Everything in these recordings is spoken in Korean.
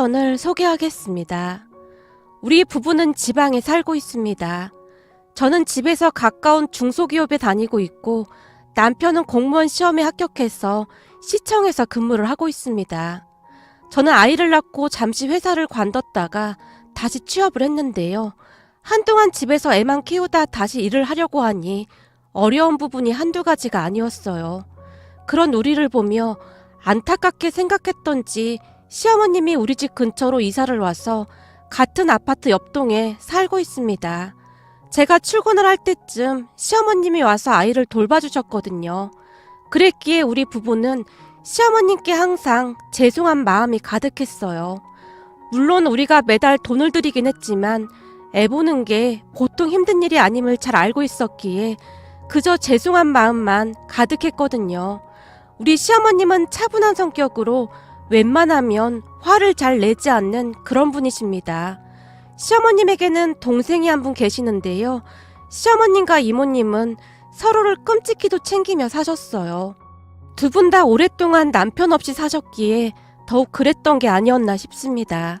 사연을 소개하겠습니다. 우리 부부는 지방에 살고 있습니다. 저는 집에서 가까운 중소기업에 다니고 있고 남편은 공무원 시험에 합격해서 시청에서 근무를 하고 있습니다. 저는 아이를 낳고 잠시 회사를 관뒀다가 다시 취업을 했는데요. 한동안 집에서 애만 키우다 다시 일을 하려고 하니 어려운 부분이 한두 가지가 아니었어요. 그런 우리를 보며 안타깝게 생각했던지 시어머님이 우리 집 근처로 이사를 와서 같은 아파트 옆동에 살고 있습니다. 제가 출근을 할 때쯤 시어머님이 와서 아이를 돌봐주셨거든요. 그랬기에 우리 부부는 시어머님께 항상 죄송한 마음이 가득했어요. 물론 우리가 매달 돈을 들이긴 했지만 애 보는 게 보통 힘든 일이 아님을 잘 알고 있었기에 그저 죄송한 마음만 가득했거든요. 우리 시어머님은 차분한 성격으로 웬만하면 화를 잘 내지 않는 그런 분이십니다. 시어머님에게는 동생이 한 분 계시는데요. 시어머님과 이모님은 서로를 끔찍히도 챙기며 사셨어요. 두 분 다 오랫동안 남편 없이 사셨기에 더욱 그랬던 게 아니었나 싶습니다.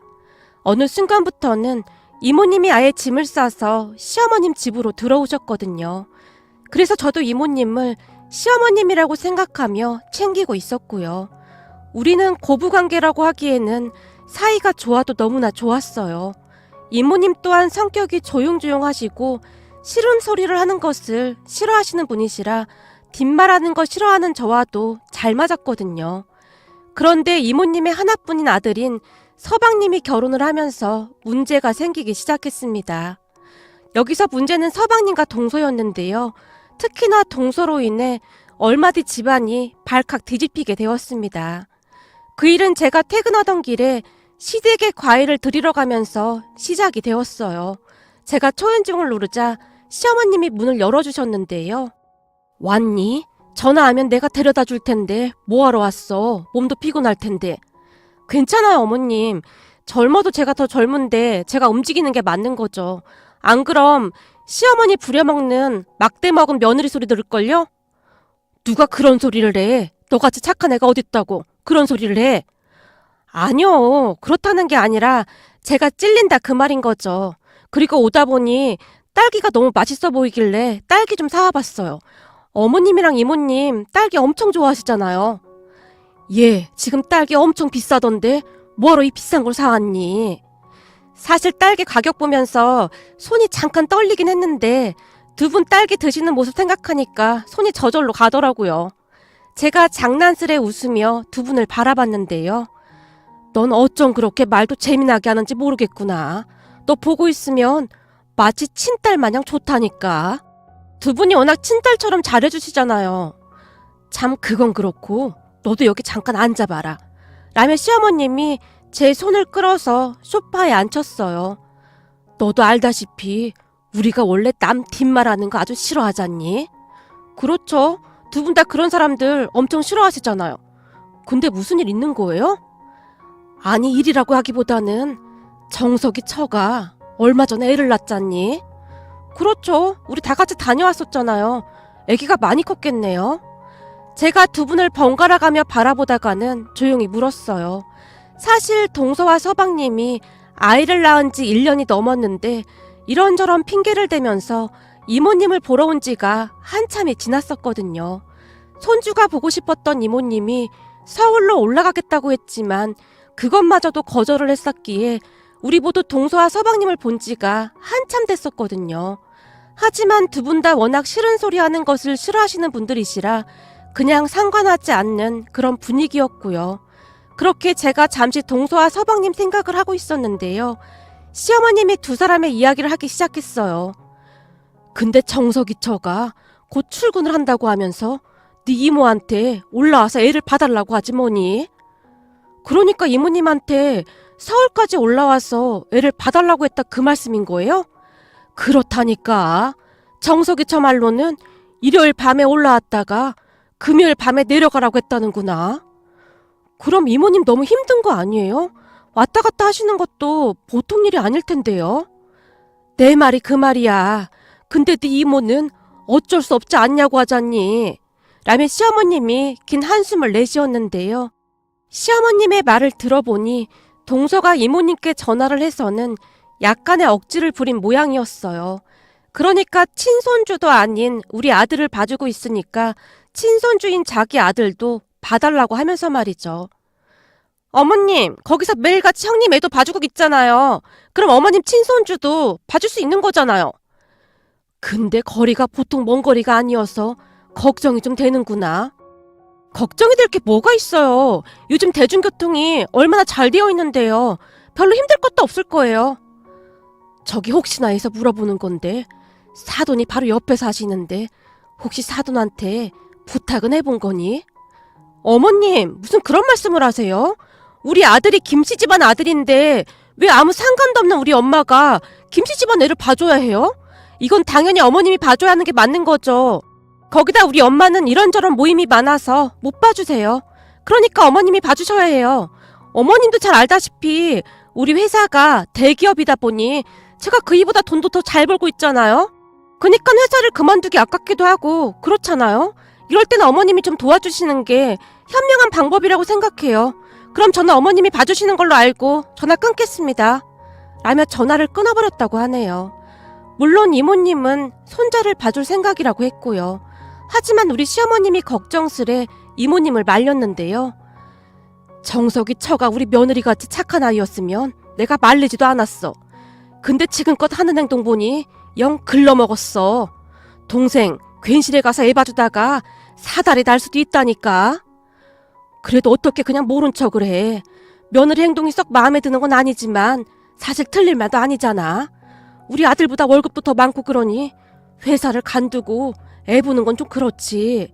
어느 순간부터는 이모님이 아예 짐을 싸서 시어머님 집으로 들어오셨거든요. 그래서 저도 이모님을 시어머님이라고 생각하며 챙기고 있었고요. 우리는 고부관계라고 하기에는 사이가 좋아도 너무나 좋았어요. 이모님 또한 성격이 조용조용하시고 싫은 소리를 하는 것을 싫어하시는 분이시라 뒷말하는 거 싫어하는 저와도 잘 맞았거든요. 그런데 이모님의 하나뿐인 아들인 서방님이 결혼을 하면서 문제가 생기기 시작했습니다. 여기서 문제는 서방님과 동서였는데요. 특히나 동서로 인해 얼마 뒤 집안이 발칵 뒤집히게 되었습니다. 그 일은 제가 퇴근하던 길에 시댁에 과일을 드리러 가면서 시작이 되었어요. 제가 초인종을 누르자 시어머님이 문을 열어주셨는데요. 왔니? 전화하면 내가 데려다 줄 텐데 뭐하러 왔어? 몸도 피곤할 텐데. 괜찮아요, 어머님. 젊어도 제가 더 젊은데 제가 움직이는 게 맞는 거죠. 안 그럼 시어머니 부려먹는 막대 먹은 며느리 소리 들을걸요? 누가 그런 소리를 해? 너같이 착한 애가 어딨다고 그런 소리를 해? 아니요. 그렇다는 게 아니라 제가 찔린다 그 말인 거죠. 그리고 오다 보니 딸기가 너무 맛있어 보이길래 딸기 좀 사와봤어요. 어머님이랑 이모님 딸기 엄청 좋아하시잖아요. 예, 지금 딸기 엄청 비싸던데 뭐하러 이 비싼 걸 사왔니? 사실 딸기 가격 보면서 손이 잠깐 떨리긴 했는데 두 분 딸기 드시는 모습 생각하니까 손이 저절로 가더라고요. 제가 장난스레 웃으며 두 분을 바라봤는데요. 넌 어쩜 그렇게 말도 재미나게 하는지 모르겠구나. 너 보고 있으면 마치 친딸 마냥 좋다니까. 두 분이 워낙 친딸처럼 잘해주시잖아요. 참 그건 그렇고 너도 여기 잠깐 앉아봐라. 라며 시어머님이 제 손을 끌어서 소파에 앉혔어요. 너도 알다시피 우리가 원래 남 뒷말하는 거 아주 싫어하잖니? 그렇죠. 두 분 다 그런 사람들 엄청 싫어하시잖아요. 근데 무슨 일 있는 거예요? 아니 일이라고 하기보다는 정석이 처가 얼마 전에 애를 낳잖니? 그렇죠. 우리 다 같이 다녀왔었잖아요. 아기가 많이 컸겠네요. 제가 두 분을 번갈아 가며 바라보다가는 조용히 물었어요. 사실 동서와 서방님이 아이를 낳은 지 1년이 넘었는데 이런저런 핑계를 대면서 이모님을 보러 온 지가 한참이 지났었거든요. 손주가 보고 싶었던 이모님이 서울로 올라가겠다고 했지만 그것마저도 거절을 했었기에 우리 모두 동서와 서방님을 본 지가 한참 됐었거든요. 하지만 두 분 다 워낙 싫은 소리 하는 것을 싫어하시는 분들이시라 그냥 상관하지 않는 그런 분위기였고요. 그렇게 제가 잠시 동서와 서방님 생각을 하고 있었는데요. 시어머님이 두 사람의 이야기를 하기 시작했어요. 근데 정석이 처가 곧 출근을 한다고 하면서 네 이모한테 올라와서 애를 봐달라고 하지 뭐니? 그러니까 이모님한테 서울까지 올라와서 애를 봐달라고 했다 그 말씀인 거예요? 그렇다니까. 정석이 처 말로는 일요일 밤에 올라왔다가 금요일 밤에 내려가라고 했다는구나. 그럼 이모님 너무 힘든 거 아니에요? 왔다 갔다 하시는 것도 보통 일이 아닐 텐데요. 내 말이 그 말이야. 근데 네 이모는 어쩔 수 없지 않냐고 하잖니. 라며 시어머님이 긴 한숨을 내쉬었는데요. 시어머님의 말을 들어보니 동서가 이모님께 전화를 해서는 약간의 억지를 부린 모양이었어요. 그러니까 친손주도 아닌 우리 아들을 봐주고 있으니까 친손주인 자기 아들도 봐달라고 하면서 말이죠. 어머님, 거기서 매일같이 형님 애도 봐주고 있잖아요. 그럼 어머님 친손주도 봐줄 수 있는 거잖아요. 근데 거리가 보통 먼 거리가 아니어서 걱정이 좀 되는구나. 걱정이 될 게 뭐가 있어요. 요즘 대중교통이 얼마나 잘 되어 있는데요. 별로 힘들 것도 없을 거예요. 저기 혹시나 해서 물어보는 건데 사돈이 바로 옆에 사시는데 혹시 사돈한테 부탁은 해본 거니? 어머님 무슨 그런 말씀을 하세요? 우리 아들이 김씨 집안 아들인데 왜 아무 상관도 없는 우리 엄마가 김씨 집안 애를 봐줘야 해요? 이건 당연히 어머님이 봐줘야 하는 게 맞는 거죠. 거기다 우리 엄마는 이런저런 모임이 많아서 못 봐주세요. 그러니까 어머님이 봐주셔야 해요. 어머님도 잘 알다시피 우리 회사가 대기업이다 보니 제가 그 이보다 돈도 더 잘 벌고 있잖아요. 그니까 회사를 그만두기 아깝기도 하고 그렇잖아요. 이럴 때는 어머님이 좀 도와주시는 게 현명한 방법이라고 생각해요. 그럼 저는 어머님이 봐주시는 걸로 알고 전화 끊겠습니다. 라며 전화를 끊어버렸다고 하네요. 물론 이모님은 손자를 봐줄 생각이라고 했고요. 하지만 우리 시어머님이 걱정스레 이모님을 말렸는데요. 정석이 처가 우리 며느리 같이 착한 아이였으면 내가 말리지도 않았어. 근데 지금껏 하는 행동 보니 영 글러먹었어. 동생 괜시레 가서 애 봐주다가 사달이 날 수도 있다니까. 그래도 어떻게 그냥 모른 척을 해. 며느리 행동이 썩 마음에 드는 건 아니지만 사실 틀릴 말도 아니잖아. 우리 아들보다 월급도 더 많고 그러니 회사를 간두고 애 보는 건 좀 그렇지.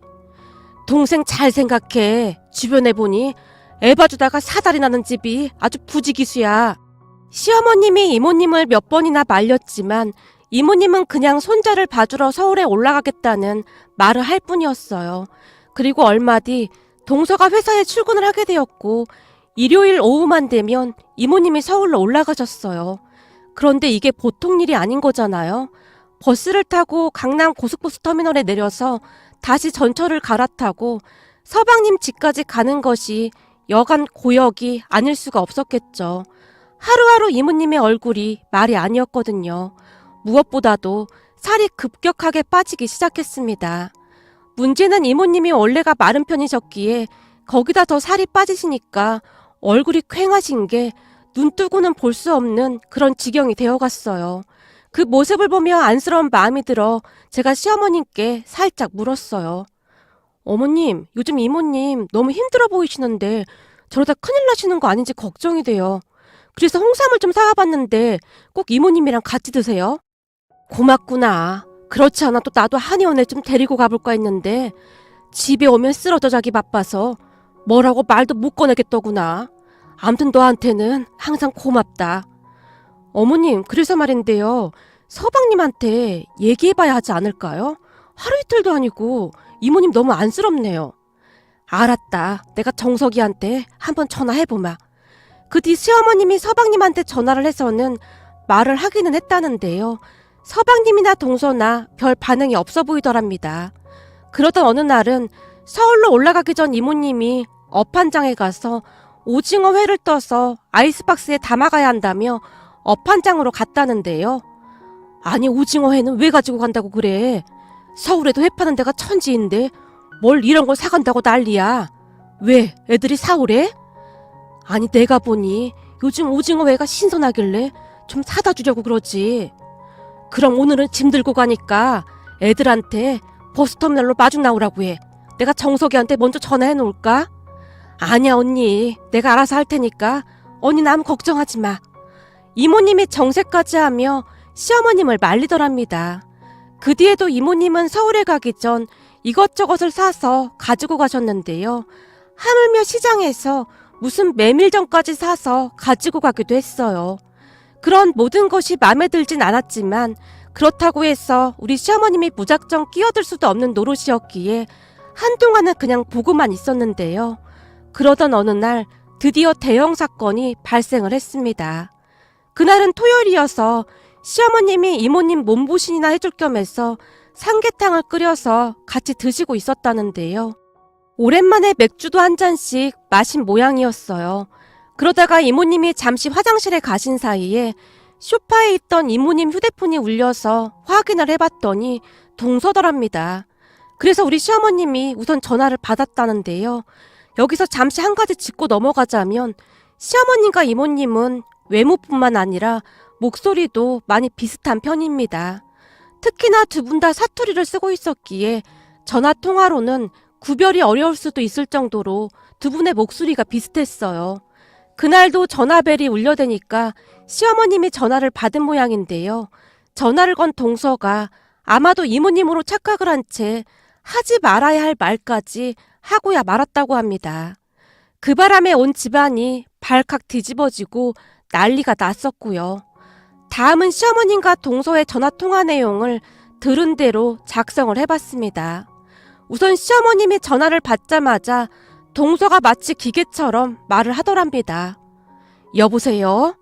동생 잘 생각해. 주변에 보니 애 봐주다가 사달이 나는 집이 아주 부지기수야. 시어머님이 이모님을 몇 번이나 말렸지만 이모님은 그냥 손자를 봐주러 서울에 올라가겠다는 말을 할 뿐이었어요. 그리고 얼마 뒤 동서가 회사에 출근을 하게 되었고 일요일 오후만 되면 이모님이 서울로 올라가셨어요. 그런데 이게 보통 일이 아닌 거잖아요. 버스를 타고 강남 고속버스 터미널에 내려서 다시 전철을 갈아타고 서방님 집까지 가는 것이 여간 고역이 아닐 수가 없었겠죠. 하루하루 이모님의 얼굴이 말이 아니었거든요. 무엇보다도 살이 급격하게 빠지기 시작했습니다. 문제는 이모님이 원래가 마른 편이셨기에 거기다 더 살이 빠지시니까 얼굴이 퀭하신 게 눈뜨고는 볼 수 없는 그런 지경이 되어갔어요. 그 모습을 보며 안쓰러운 마음이 들어 제가 시어머님께 살짝 물었어요. 어머님, 요즘 이모님 너무 힘들어 보이시는데 저러다 큰일 나시는 거 아닌지 걱정이 돼요. 그래서 홍삼을 좀 사와봤는데 꼭 이모님이랑 같이 드세요. 고맙구나. 그렇지 않아 또 나도 한의원에 좀 데리고 가볼까 했는데 집에 오면 쓰러져 자기 바빠서 뭐라고 말도 못 꺼내겠더구나. 암튼 너한테는 항상 고맙다. 어머님, 그래서 말인데요. 서방님한테 얘기해봐야 하지 않을까요? 하루 이틀도 아니고 이모님 너무 안쓰럽네요. 알았다. 내가 정석이한테 한번 전화해보마. 그 뒤 시어머님이 서방님한테 전화를 해서는 말을 하기는 했다는데요. 서방님이나 동서나 별 반응이 없어 보이더랍니다. 그러던 어느 날은 서울로 올라가기 전 이모님이 업한장에 가서 오징어 회를 떠서 아이스박스에 담아가야 한다며 업한장으로 갔다는데요. 아니 오징어 회는 왜 가지고 간다고 그래? 서울에도 회 파는 데가 천지인데 뭘 이런 걸 사간다고 난리야. 왜 애들이 사오래? 아니 내가 보니 요즘 오징어 회가 신선하길래 좀 사다 주려고 그러지. 그럼 오늘은 짐 들고 가니까 애들한테 버스터미널로 마중 나오라고 해. 내가 정석이한테 먼저 전화해 놓을까? 아니야 언니. 내가 알아서 할 테니까 언니 남 걱정하지 마. 이모님이 정색까지 하며 시어머님을 말리더랍니다. 그 뒤에도 이모님은 서울에 가기 전 이것저것을 사서 가지고 가셨는데요. 하물며 시장에서 무슨 메밀전까지 사서 가지고 가기도 했어요. 그런 모든 것이 마음에 들진 않았지만 그렇다고 해서 우리 시어머님이 무작정 끼어들 수도 없는 노릇이었기에 한동안은 그냥 보고만 있었는데요. 그러던 어느 날 드디어 대형 사건이 발생을 했습니다. 그날은 토요일이어서 시어머님이 이모님 몸보신이나 해줄 겸 해서 삼계탕을 끓여서 같이 드시고 있었다는데요. 오랜만에 맥주도 한 잔씩 마신 모양이었어요. 그러다가 이모님이 잠시 화장실에 가신 사이에 소파에 있던 이모님 휴대폰이 울려서 확인을 해봤더니 동서더랍니다. 그래서 우리 시어머님이 우선 전화를 받았다는데요. 여기서 잠시 한 가지 짚고 넘어가자면 시어머님과 이모님은 외모뿐만 아니라 목소리도 많이 비슷한 편입니다. 특히나 두 분 다 사투리를 쓰고 있었기에 전화 통화로는 구별이 어려울 수도 있을 정도로 두 분의 목소리가 비슷했어요. 그날도 전화벨이 울려대니까 시어머님이 전화를 받은 모양인데요. 전화를 건 동서가 아마도 이모님으로 착각을 한 채 하지 말아야 할 말까지 하고야 말았다고 합니다. 그 바람에 온 집안이 발칵 뒤집어지고 난리가 났었고요. 다음은 시어머님과 동서의 전화 통화 내용을 들은 대로 작성을 해봤습니다. 우선 시어머님이 전화를 받자마자 동서가 마치 기계처럼 말을 하더랍니다. 여보세요?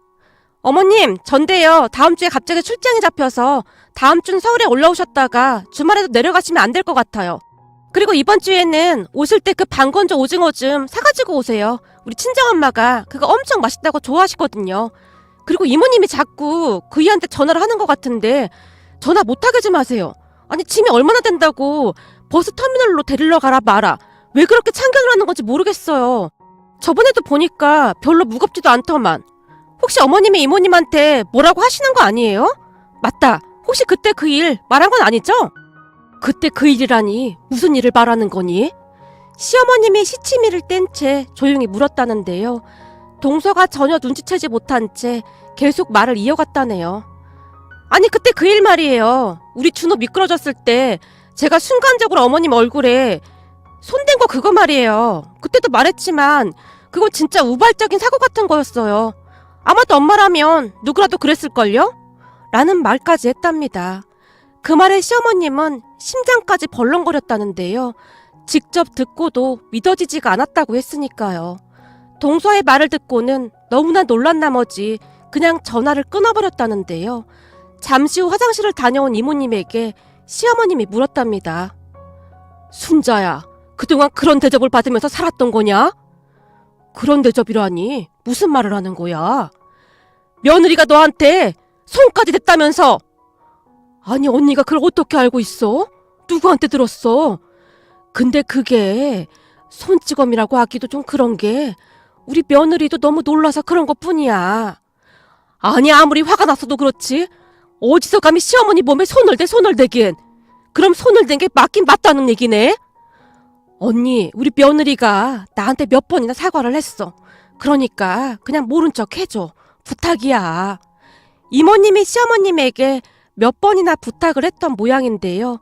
어머님, 전데요. 다음 주에 갑자기 출장이 잡혀서 다음 주는 서울에 올라오셨다가 주말에도 내려가시면 안 될 것 같아요. 그리고 이번 주에는 오실 때 그 방건조 오징어 좀 사가지고 오세요. 우리 친정엄마가 그거 엄청 맛있다고 좋아하시거든요. 그리고 이모님이 자꾸 그이한테 전화를 하는 것 같은데 전화 못하게 좀 하세요. 아니 짐이 얼마나 된다고 버스 터미널로 데리러 가라 마라. 왜 그렇게 참견을 하는 건지 모르겠어요. 저번에도 보니까 별로 무겁지도 않더만. 혹시 어머님이 이모님한테 뭐라고 하시는 거 아니에요? 맞다. 혹시 그때 그 일 말한 건 아니죠? 그때 그 일이라니 무슨 일을 말하는 거니? 시어머님이 시치미를 뗀 채 조용히 물었다는데요. 동서가 전혀 눈치채지 못한 채 계속 말을 이어갔다네요. 아니 그때 그 일 말이에요. 우리 준호 미끄러졌을 때 제가 순간적으로 어머님 얼굴에 손댄 거 그거 말이에요. 그때도 말했지만 그건 진짜 우발적인 사고 같은 거였어요. 아마도 엄마라면 누구라도 그랬을걸요? 라는 말까지 했답니다. 그 말에 시어머님은 심장까지 벌렁거렸다는데요. 직접 듣고도 믿어지지가 않았다고 했으니까요. 동서의 말을 듣고는 너무나 놀란 나머지 그냥 전화를 끊어버렸다는데요. 잠시 후 화장실을 다녀온 이모님에게 시어머님이 물었답니다. 순자야, 그동안 그런 대접을 받으면서 살았던 거냐? 그런 대접이라니 무슨 말을 하는 거야? 며느리가 너한테 손까지 댔다면서 아니 언니가 그걸 어떻게 알고 있어? 누구한테 들었어? 근데 그게 손찌검이라고 하기도 좀 그런 게 우리 며느리도 너무 놀라서 그런 것 뿐이야. 아니 아무리 화가 났어도 그렇지 어디서 감히 시어머니 몸에 손을 대 손을 대긴 그럼 손을 댄 게 맞긴 맞다는 얘기네? 언니 우리 며느리가 나한테 몇 번이나 사과를 했어. 그러니까 그냥 모른 척 해줘. 부탁이야. 이모님이 시어머님에게 몇 번이나 부탁을 했던 모양인데요.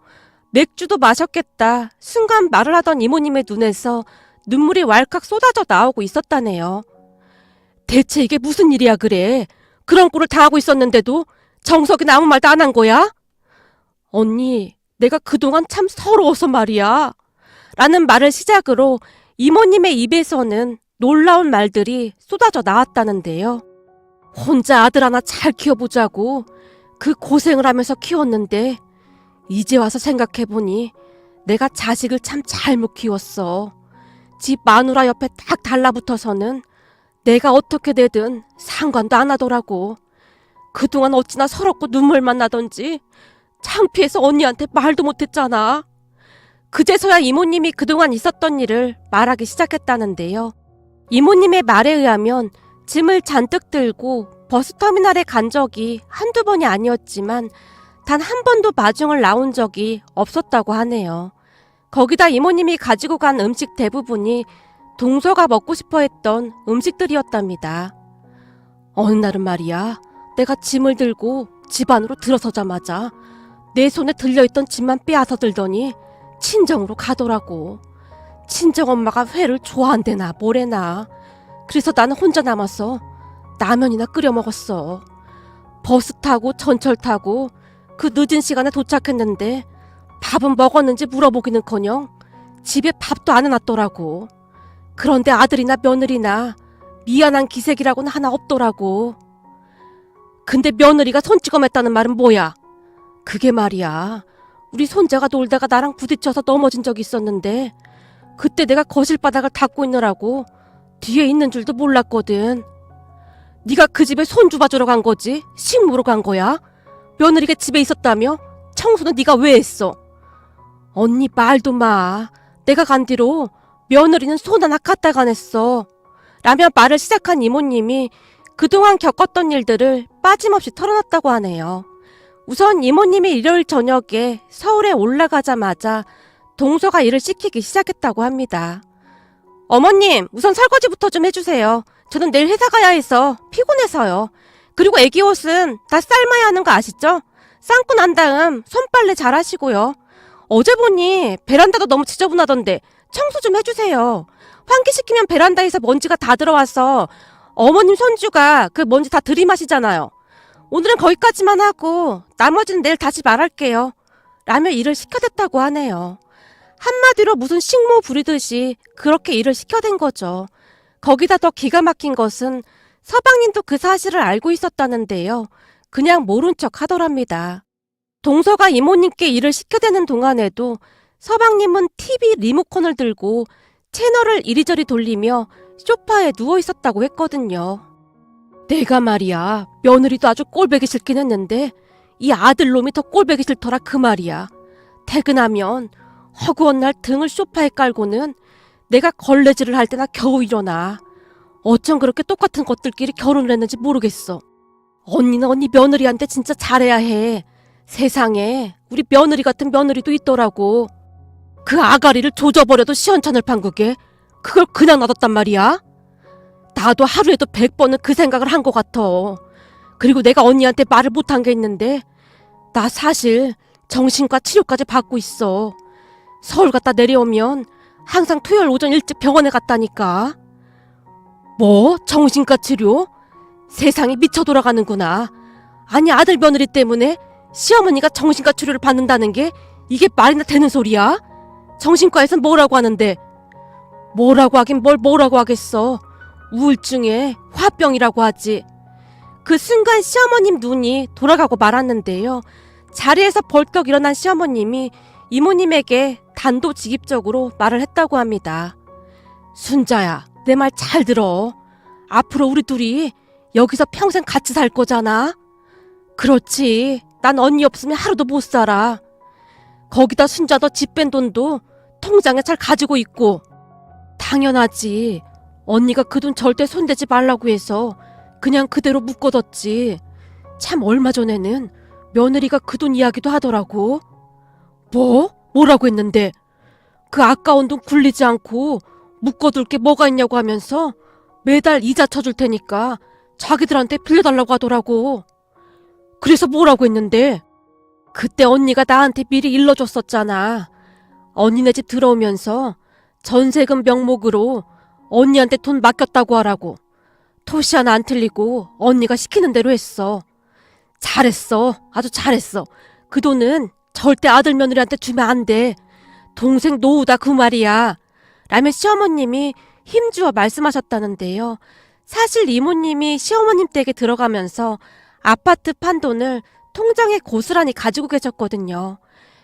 맥주도 마셨겠다. 순간 말을 하던 이모님의 눈에서 눈물이 왈칵 쏟아져 나오고 있었다네요. 대체 이게 무슨 일이야 그래? 그런 꼴을 당하고 있었는데도 정석이 아무 말도 안 한 거야? 언니, 내가 그동안 참 서러워서 말이야. 라는 말을 시작으로 이모님의 입에서는 놀라운 말들이 쏟아져 나왔다는데요. 혼자 아들 하나 잘 키워보자고 그 고생을 하면서 키웠는데 이제 와서 생각해보니 내가 자식을 참 잘못 키웠어. 집 마누라 옆에 딱 달라붙어서는 내가 어떻게 되든 상관도 안 하더라고. 그동안 어찌나 서럽고 눈물만 나던지 창피해서 언니한테 말도 못했잖아. 그제서야 이모님이 그동안 있었던 일을 말하기 시작했다는데요. 이모님의 말에 의하면 짐을 잔뜩 들고 버스터미널에 간 적이 한두 번이 아니었지만 단 한 번도 마중을 나온 적이 없었다고 하네요. 거기다 이모님이 가지고 간 음식 대부분이 동서가 먹고 싶어 했던 음식들이었답니다. 어느 날은 말이야, 내가 짐을 들고 집 안으로 들어서자마자 내 손에 들려있던 짐만 빼앗아 들더니 친정으로 가더라고. 친정 엄마가 회를 좋아한대나 뭐래나. 그래서 나는 혼자 남아서 라면이나 끓여 먹었어. 버스 타고 전철 타고 그 늦은 시간에 도착했는데 밥은 먹었는지 물어보기는커녕 집에 밥도 안 해놨더라고. 그런데 아들이나 며느리나 미안한 기색이라고는 하나 없더라고. 근데 며느리가 손찌검했다는 말은 뭐야? 그게 말이야. 우리 손자가 놀다가 나랑 부딪혀서 넘어진 적이 있었는데 그때 내가 거실 바닥을 닦고 있느라고 뒤에 있는 줄도 몰랐거든. 네가 그 집에 손주 봐주러 간 거지? 식모로 간 거야? 며느리가 집에 있었다며? 청소는 네가 왜 했어? 언니 말도 마. 내가 간 뒤로 며느리는 손 하나 갖다 가냈어. 라며 말을 시작한 이모님이 그동안 겪었던 일들을 빠짐없이 털어놨다고 하네요. 우선 이모님이 일요일 저녁에 서울에 올라가자마자 동서가 일을 시키기 시작했다고 합니다. 어머님, 우선 설거지부터 좀 해주세요. 저는 내일 회사 가야 해서 피곤해서요. 그리고 애기 옷은 다 삶아야 하는 거 아시죠? 삶고 난 다음 손빨래 잘 하시고요. 어제 보니 베란다도 너무 지저분하던데 청소 좀 해주세요. 환기시키면 베란다에서 먼지가 다 들어와서 어머님 손주가 그 먼지 다 들이마시잖아요. 오늘은 거기까지만 하고 나머지는 내일 다시 말할게요. 라며 일을 시켜댔다고 하네요. 한마디로 무슨 식모 부리듯이 그렇게 일을 시켜댄 거죠. 거기다 더 기가 막힌 것은 서방님도 그 사실을 알고 있었다는데요. 그냥 모른 척 하더랍니다. 동서가 이모님께 일을 시켜대는 동안에도 서방님은 TV 리모컨을 들고 채널을 이리저리 돌리며 소파에 누워 있었다고 했거든요. 내가 말이야, 며느리도 아주 꼴배기 싫긴 했는데, 이 아들 놈이 더 꼴배기 싫더라 그 말이야. 퇴근하면 허구한 날 등을 소파에 깔고는 내가 걸레질을 할 때나 겨우 일어나. 어쩜 그렇게 똑같은 것들끼리 결혼을 했는지 모르겠어. 언니는 언니 며느리한테 진짜 잘해야 해. 세상에 우리 며느리 같은 며느리도 있더라고. 그 아가리를 조져버려도 시원찮을 판국에 그걸 그냥 놔뒀단 말이야. 나도 하루에도 백 번은 그 생각을 한 것 같아. 그리고 내가 언니한테 말을 못한 게 있는데 나 사실 정신과 치료까지 받고 있어. 서울 갔다 내려오면 항상 토요일 오전 일찍 병원에 갔다니까. 뭐? 정신과 치료? 세상이 미쳐 돌아가는구나. 아니 아들 며느리 때문에 시어머니가 정신과 치료를 받는다는 게 이게 말이나 되는 소리야? 정신과에선 뭐라고 하는데? 뭐라고 하긴 뭘 뭐라고 하겠어. 우울증에 화병이라고 하지. 그 순간 시어머님 눈이 돌아가고 말았는데요. 자리에서 벌떡 일어난 시어머님이 이모님에게 단도직입적으로 말을 했다고 합니다. 순자야, 내 말 잘 들어. 앞으로 우리 둘이 여기서 평생 같이 살 거잖아. 그렇지. 난 언니 없으면 하루도 못 살아. 거기다 순자 너 집 뺀 돈도 통장에 잘 가지고 있고. 당연하지. 언니가 그 돈 절대 손대지 말라고 해서 그냥 그대로 묶어뒀지. 참 얼마 전에는 며느리가 그 돈 이야기도 하더라고. 뭐? 뭐라고 했는데? 그 아까운 돈 굴리지 않고 묶어둘 게 뭐가 있냐고 하면서 매달 이자 쳐줄 테니까 자기들한테 빌려달라고 하더라고. 그래서 뭐라고 했는데? 그때 언니가 나한테 미리 일러줬었잖아. 언니네 집 들어오면서 전세금 명목으로 언니한테 돈 맡겼다고 하라고. 토시 하나 안 틀리고 언니가 시키는 대로 했어. 잘했어. 아주 잘했어. 그 돈은 절대 아들 며느리한테 주면 안 돼. 동생 노우다 그 말이야. 라며 시어머님이 힘주어 말씀하셨다는데요. 사실 이모님이 시어머님 댁에 들어가면서 아파트 판돈을 통장에 고스란히 가지고 계셨거든요.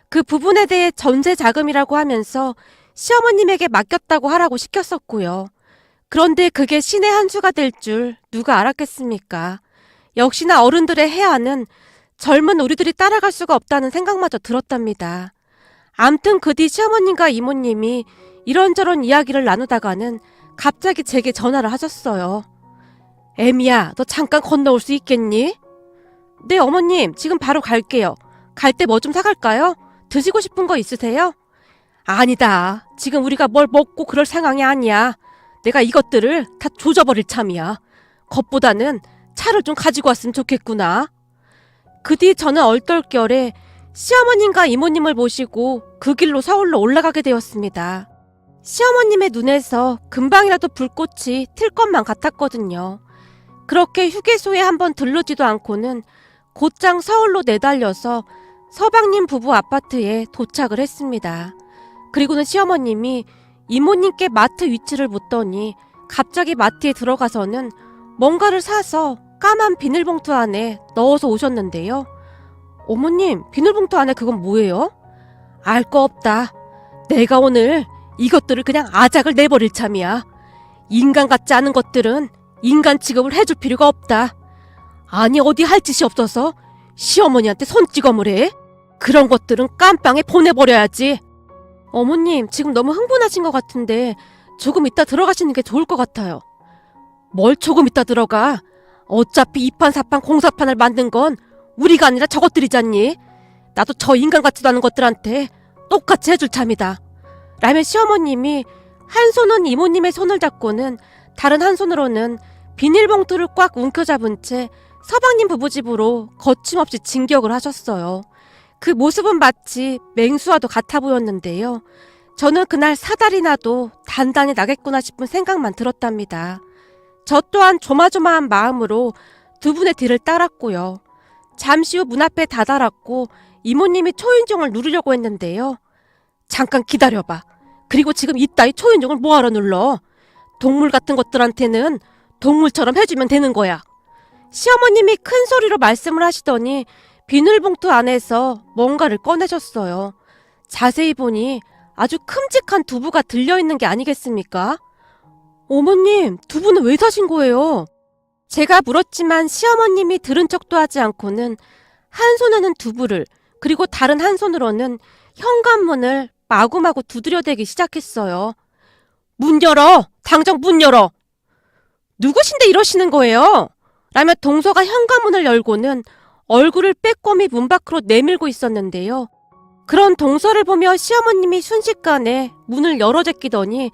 그 부분에 대해 전세 자금이라고 하면서 시어머님에게 맡겼다고 하라고 시켰었고요. 그런데 그게 신의 한 수가 될 줄 누가 알았겠습니까? 역시나 어른들의 해안은 젊은 우리들이 따라갈 수가 없다는 생각마저 들었답니다. 암튼 그 뒤 시어머님과 이모님이 이런저런 이야기를 나누다가는 갑자기 제게 전화를 하셨어요. 애미야, 너 잠깐 건너올 수 있겠니? 네, 어머님, 지금 바로 갈게요. 갈 때 뭐 좀 사갈까요? 드시고 싶은 거 있으세요? 아니다. 지금 우리가 뭘 먹고 그럴 상황이 아니야. 내가 이것들을 다 조져버릴 참이야. 것보다는 차를 좀 가지고 왔으면 좋겠구나. 그 뒤 저는 얼떨결에 시어머님과 이모님을 모시고 그 길로 서울로 올라가게 되었습니다. 시어머님의 눈에서 금방이라도 불꽃이 튈 것만 같았거든요. 그렇게 휴게소에 한번 들르지도 않고는 곧장 서울로 내달려서 서방님 부부 아파트에 도착을 했습니다. 그리고는 시어머님이 이모님께 마트 위치를 묻더니 갑자기 마트에 들어가서는 뭔가를 사서 까만 비닐봉투 안에 넣어서 오셨는데요. 어머님, 비닐봉투 안에 그건 뭐예요? 알 거 없다. 내가 오늘 이것들을 그냥 아작을 내버릴 참이야. 인간 같지 않은 것들은 인간 취급을 해줄 필요가 없다. 아니 어디 할 짓이 없어서 시어머니한테 손찌검을 해? 그런 것들은 깜빵에 보내버려야지. 어머님 지금 너무 흥분하신 것 같은데 조금 이따 들어가시는 게 좋을 것 같아요. 뭘 조금 이따 들어가? 어차피 이판사판 공사판을 만든 건 우리가 아니라 저것들이잖니. 나도 저 인간 같지도 않은 것들한테 똑같이 해줄 참이다. 라며 시어머님이 한 손은 이모님의 손을 잡고는 다른 한 손으로는 비닐봉투를 꽉 움켜잡은 채 서방님 부부 집으로 거침없이 진격을 하셨어요. 그 모습은 마치 맹수와도 같아 보였는데요. 저는 그날 사달이 나도 단단히 나겠구나 싶은 생각만 들었답니다. 저 또한 조마조마한 마음으로 두 분의 뒤를 따랐고요. 잠시 후 문 앞에 다다랐고 이모님이 초인종을 누르려고 했는데요. 잠깐 기다려봐. 그리고 지금 이따위 초인종을 뭐하러 눌러? 동물 같은 것들한테는 동물처럼 해주면 되는 거야. 시어머님이 큰 소리로 말씀을 하시더니 비닐봉투 안에서 뭔가를 꺼내셨어요. 자세히 보니 아주 큼직한 두부가 들려있는 게 아니겠습니까? 어머님, 두부는 왜 사신 거예요? 제가 물었지만 시어머님이 들은 척도 하지 않고는 한 손에는 두부를 그리고 다른 한 손으로는 현관문을 마구마구 두드려대기 시작했어요. 문 열어! 당장 문 열어! 누구신데 이러시는 거예요? 라며 동서가 현관문을 열고는 얼굴을 빼꼼히 문 밖으로 내밀고 있었는데요. 그런 동서를 보며 시어머님이 순식간에 문을 열어 제끼더니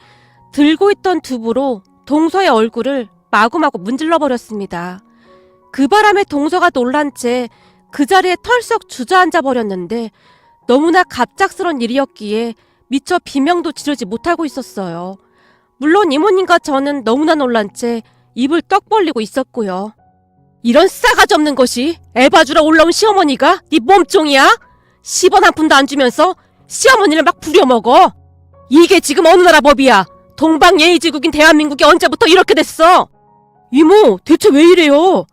들고 있던 두부로 동서의 얼굴을 마구마구 문질러 버렸습니다. 그 바람에 동서가 놀란 채 그 자리에 털썩 주저앉아 버렸는데 너무나 갑작스런 일이었기에 미처 비명도 지르지 못하고 있었어요. 물론 이모님과 저는 너무나 놀란 채 입을 떡 벌리고 있었고요. 이런 싸가지 없는 것이 에바주라 올라온 시어머니가 네 몸종이야? 10원 한 푼도 안 주면서 시어머니를 막 부려먹어. 이게 지금 어느 나라 법이야? 동방예의지국인 대한민국이 언제부터 이렇게 됐어? 이모, 대체 왜 이래요?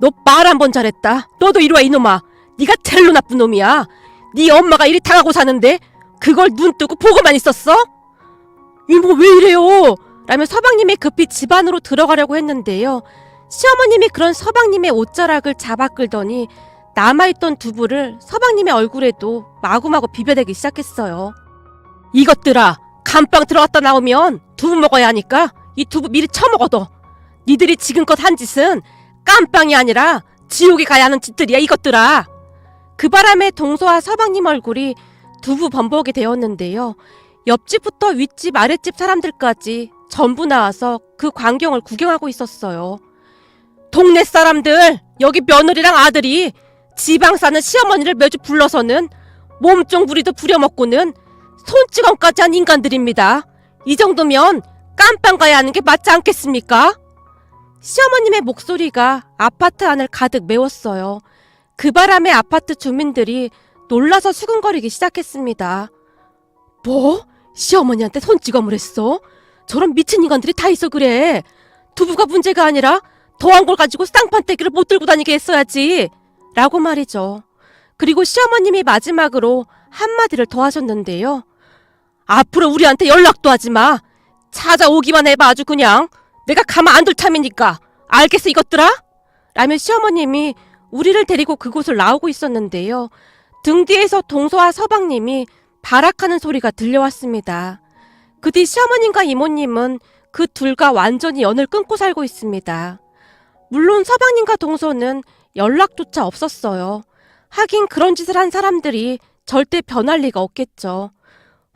너 말 한 번 잘했다. 너도 이리 와 이놈아. 네가 제일로 나쁜 놈이야. 네 엄마가 이리 당하고 사는데 그걸 눈 뜨고 보고만 있었어? 이모 왜 이래요? 라며 서방님이 급히 집 안으로 들어가려고 했는데요. 시어머님이 그런 서방님의 옷자락을 잡아 끌더니 남아있던 두부를 서방님의 얼굴에도 마구마구 비벼대기 시작했어요. 이것들아, 감방 들어갔다 나오면 두부 먹어야 하니까 이 두부 미리 처먹어둬. 니들이 지금껏 한 짓은 깜빵이 아니라 지옥에 가야 하는 짓들이야 이것들아. 그 바람에 동서와 서방님 얼굴이 두부 범벅이 되었는데요. 옆집부터 윗집 아랫집 사람들까지 전부 나와서 그 광경을 구경하고 있었어요. 동네 사람들 여기 며느리랑 아들이 지방 사는 시어머니를 매주 불러서는 몸종 부리도 부려먹고는 손찌검까지 한 인간들입니다. 이 정도면 깜빵 가야 하는 게 맞지 않겠습니까? 시어머님의 목소리가 아파트 안을 가득 메웠어요. 그 바람에 아파트 주민들이 놀라서 수근거리기 시작했습니다. 뭐? 시어머니한테 손찌검을 했어? 저런 미친 인간들이 다 있어 그래. 두부가 문제가 아니라 더한 걸 가지고 쌍판떼기를 못 들고 다니게 했어야지. 라고 말이죠. 그리고 시어머님이 마지막으로 한마디를 더 하셨는데요. 앞으로 우리한테 연락도 하지 마. 찾아오기만 해봐 아주 그냥. 내가 가만 안 둘 참이니까. 알겠어 이것들아? 라며 시어머님이 우리를 데리고 그곳을 나오고 있었는데요. 등 뒤에서 동서와 서방님이 발악하는 소리가 들려왔습니다. 그 뒤 시어머님과 이모님은 그 둘과 완전히 연을 끊고 살고 있습니다. 물론 서방님과 동서는 연락조차 없었어요. 하긴 그런 짓을 한 사람들이 절대 변할 리가 없겠죠.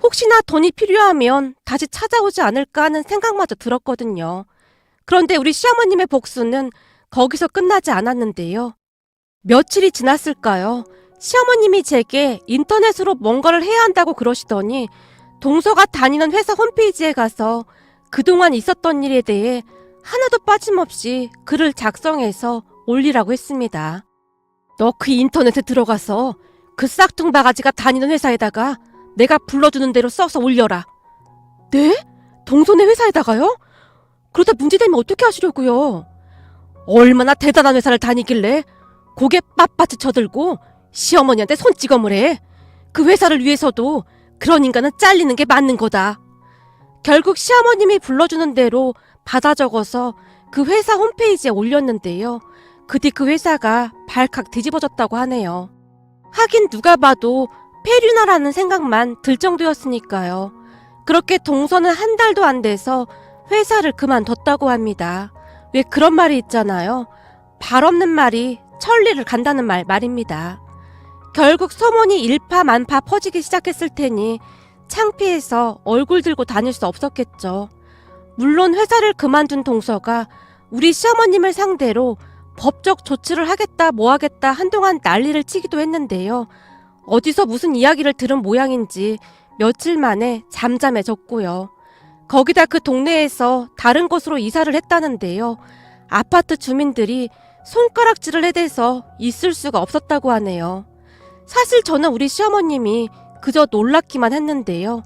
혹시나 돈이 필요하면 다시 찾아오지 않을까 하는 생각마저 들었거든요. 그런데 우리 시어머님의 복수는 거기서 끝나지 않았는데요. 며칠이 지났을까요? 시어머님이 제게 인터넷으로 뭔가를 해야 한다고 그러시더니 동서가 다니는 회사 홈페이지에 가서 그동안 있었던 일에 대해 하나도 빠짐없이 글을 작성해서 올리라고 했습니다. 너 그 인터넷에 들어가서 그 싹퉁 바가지가 다니는 회사에다가 내가 불러주는 대로 써서 올려라. 네? 동선의 회사에다가요? 그러다 문제되면 어떻게 하시려고요? 얼마나 대단한 회사를 다니길래 고개 빳빳이 쳐들고 시어머니한테 손찌검을 해. 그 회사를 위해서도 그런 인간은 잘리는 게 맞는 거다. 결국 시어머님이 불러주는 대로 받아 적어서 그 회사 홈페이지에 올렸는데요. 그 뒤 그 회사가 발칵 뒤집어졌다고 하네요. 하긴 누가 봐도 페류나라는 생각만 들 정도였으니까요. 그렇게 동서는 한 달도 안 돼서 회사를 그만뒀다고 합니다. 왜 그런 말이 있잖아요. 발 없는 말이 천리를 간다는 말 말입니다. 결국 소문이 일파만파 퍼지기 시작했을 테니 창피해서 얼굴 들고 다닐 수 없었겠죠. 물론 회사를 그만둔 동서가 우리 시어머님을 상대로 법적 조치를 하겠다 뭐 하겠다 한동안 난리를 치기도 했는데요. 어디서 무슨 이야기를 들은 모양인지 며칠 만에 잠잠해졌고요. 거기다 그 동네에서 다른 곳으로 이사를 했다는데요. 아파트 주민들이 손가락질을 해대서 있을 수가 없었다고 하네요. 사실 저는 우리 시어머님이 그저 놀랍기만 했는데요.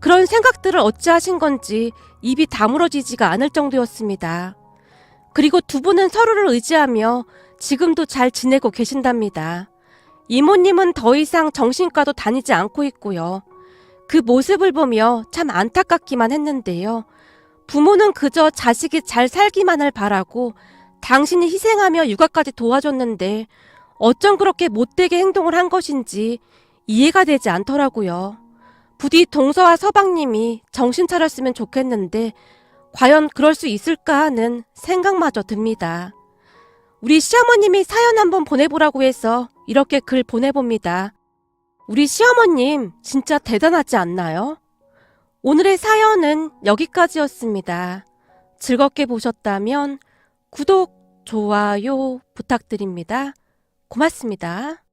그런 생각들을 어찌하신 건지 입이 다물어지지가 않을 정도였습니다. 그리고 두 분은 서로를 의지하며 지금도 잘 지내고 계신답니다. 이모님은 더 이상 정신과도 다니지 않고 있고요. 그 모습을 보며 참 안타깝기만 했는데요. 부모는 그저 자식이 잘 살기만을 바라고 당신이 희생하며 육아까지 도와줬는데 어쩜 그렇게 못되게 행동을 한 것인지 이해가 되지 않더라고요. 부디 동서와 서방님이 정신 차렸으면 좋겠는데 과연 그럴 수 있을까 하는 생각마저 듭니다. 우리 시어머님이 사연 한번 보내보라고 해서 이렇게 글 보내봅니다. 우리 시어머님 진짜 대단하지 않나요? 오늘의 사연은 여기까지였습니다. 즐겁게 보셨다면 구독, 좋아요 부탁드립니다. 고맙습니다.